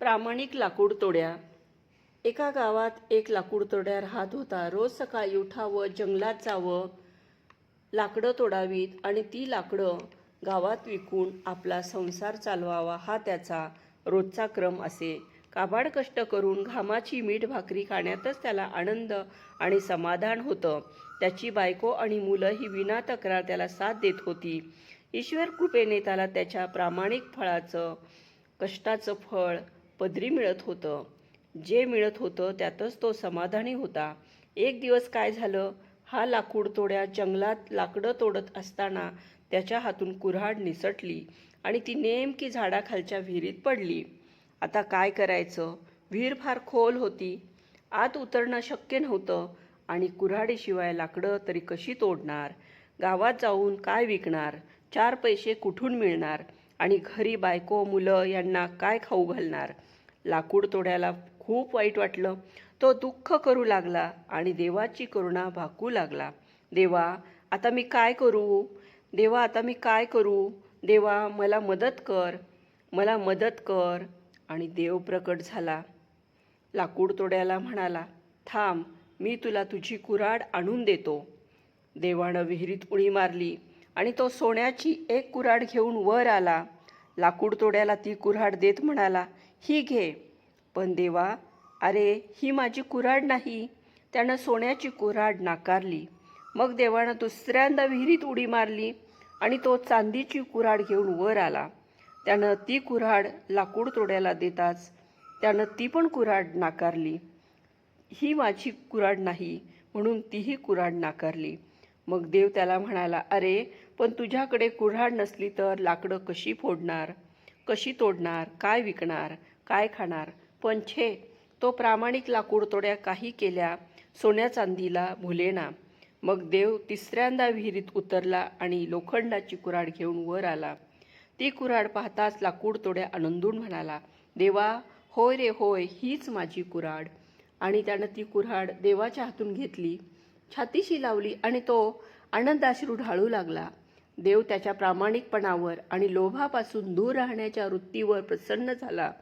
प्रामाणिक लाकूडतोड्या. एका गावात एक लाकूडतोड्या राहत होता. रोज सकाळी उठावं जंगलात जावं लाकडं तोडावीत आणि ती लाकडं गावात विकून आपला संसार चालवावा हा त्याचा रोजचा क्रम असे. काबाड कष्ट करून घामाची मीठ भाकरी खाण्यातच त्याला आनंद आणि समाधान होतं. त्याची बायको आणि मुलं ही विना तक्रार त्याला साथ देत होती. ईश्वर कृपेने त्याला त्याच्या प्रामाणिक फळाचं कष्टाचं फळ पदरी मिळत होतं. जे मिळत होतं त्यातच तो समाधानी होता. एक दिवस काय झालं? हा लाकूड तोड्या जंगलात लाकडं तोडत असताना त्याच्या हातून कुऱ्हाड निसटली आणि ती नेमकी झाडाखालच्या विहिरीत पडली. आता काय करायचं? विहीर फार खोल होती. आत उतरणं शक्य नव्हतं आणि कुऱ्हाडीशिवाय लाकडं तरी कशी तोडणार? गावात जाऊन काय विकणार? चार पैसे कुठून मिळणार? आणि घरी बायको मुलं यांना काय खाऊ घालणार? लाकूड तोड्याला खूप वाईट वाटलं. तो दुःख करू लागला आणि देवाची करुणा भाकू लागला. देवा आता मी काय करू? देवा आता मी काय करू? देवा मला मदत कर. मला मदत कर. आणि देव प्रकट झाला. लाकूड तोड्याला म्हणाला थांब मी तुला तुझी कुऱ्हाड आणून देतो. देवानं विहिरीत उडी मारली आणि तो सोन्याची एक कुऱ्हाड घेऊन वर आला. लाकूड तोड्याला ती कुऱ्हाड देत म्हणाला ही घे. पण देवा अरे ही माझी कुऱ्हाड नाही. त्यानं सोन्याची कुऱ्हाड नाकारली. मग देवानं दुसऱ्यांदा विहिरीत उडी मारली आणि तो चांदीची कुऱ्हाड घेऊन वर आला. त्यानं ती कुऱ्हाड लाकूड तोड्याला देताच त्यानं ती पण कुऱ्हाड नाकारली. ही माझी कुऱ्हाड नाही म्हणून तीही कुऱ्हाड नाकारली. मग देव त्याला म्हणाला अरे पण तुझ्याकडे कुऱ्हाड नसली तर लाकडं कशी फोडणार? कशी तोडणार काय विकणार काय खाणार? पण छे तो प्रामाणिक लाकूडतोड्या काही केल्या सोन्या चांदीला भुलेना. मग देव तिसऱ्यांदा विहिरीत उतरला आणि लोखंडाची कुऱ्हाड घेऊन वर आला. ती कुऱ्हाड पाहताच लाकूडतोड्या आनंदून म्हणाला देवा होय रे होय हीच माझी कुऱ्हाड. आणि त्यानं ती कुऱ्हाड देवाच्या हातून घेतली छातीशी लावली आणि तो आनंदाश्रू ढाळू लागला. देव त्याच्या प्रामाणिकपणावर आणि लोभापासून दूर राहण्याच्या वृत्तीवर प्रसन्न झाला.